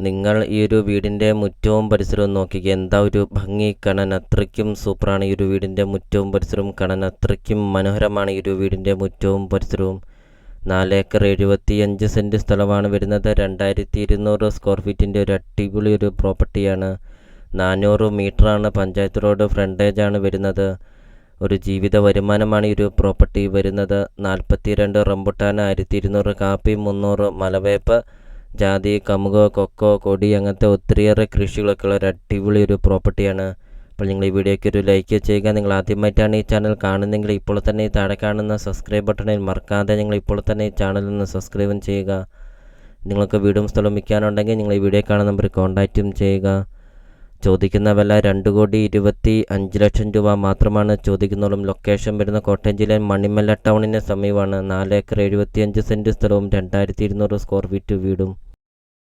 നിങ്ങൾ ഈ ഒരു വീടിന്റെ മുറ്റവും പരിസരവും നോക്കിക്കുക എന്താ ഒരു ഭംഗി കാണാൻ അത്രയ്ക്കും സൂപ്പറാണ് ഈ ഒരു വീടിന്റെ മുറ്റവും പരിസരവും കാണാൻ അത്രയ്ക്കും മനോഹരമാണ് ഈ ഒരു വീടിന്റെ മുറ്റവും പരിസരവും. നാലേക്കർ എഴുപത്തിയഞ്ച് സെന്റ് സ്ഥലമാണ് വരുന്നത് രണ്ടായിരത്തി ഇരുന്നൂറ് സ്ക്വയർ ഫീറ്റിന്റെ ഒരു അടിപൊളി ഒരു പ്രോപ്പർട്ടിയാണ്. നാനൂറ് മീറ്ററാണ് പഞ്ചായത്ത് റോഡ് ഫ്രണ്ടേജ് ആണ് വരുന്നത്. ഒരു ജീവിത വരുമാനമാണ് ഈ ഒരു പ്രോപ്പർട്ടി വരുന്നത്. നാൽപ്പത്തി രണ്ട് റംബുട്ടാൻ ആയിരത്തി ഇരുന്നൂറ് കാപ്പി മുന്നൂറ് മലവേപ്പ് ജാതി കമുക കൊക്കോ കൊടി അങ്ങനത്തെ ഒത്തിരിയേറെ കൃഷികളൊക്കെ ഉള്ള ഒരു അടിപൊളി ഒരു പ്രോപ്പർട്ടിയാണ്. അപ്പോൾ നിങ്ങൾ ഈ വീഡിയോയ്ക്ക് ഒരു ലൈക്ക് ചെയ്യുക. നിങ്ങൾ ആദ്യമായിട്ടാണ് ഈ ചാനൽ കാണുന്നതെങ്കിൽ ഇപ്പോൾ തന്നെ ഈ താഴെ കാണുന്ന സബ്സ്ക്രൈബ് ബട്ടണിൽ മറക്കാതെ നിങ്ങൾ ഇപ്പോൾ തന്നെ ഈ ചാനൽ ഒന്ന് സബ്സ്ക്രൈബും ചെയ്യുക. നിങ്ങൾക്ക് വീടും സ്ഥലം വിൽക്കാനുണ്ടെങ്കിൽ നിങ്ങൾ ഈ വീഡിയോ കാണുന്ന നമ്പർ കോൺടാക്റ്റും ചെയ്യുക. ചോദിക്കുന്ന വില രണ്ട് കോടി ഇരുപത്തി അഞ്ച് ലക്ഷം രൂപ മാത്രമാണ് ചോദിക്കുന്നതും ലൊക്കേഷൻ വരുന്ന കോട്ടയം ജില്ലയിൽ മണിമല ടൗണിന് സമീപമാണ്. നാല് ഏക്കർ എഴുപത്തിയഞ്ച് സെന്റ് സ്ഥലവും രണ്ടായിരത്തി ഇരുന്നൂറ് സ്ക്വയർ ഫീറ്റ് വീടും.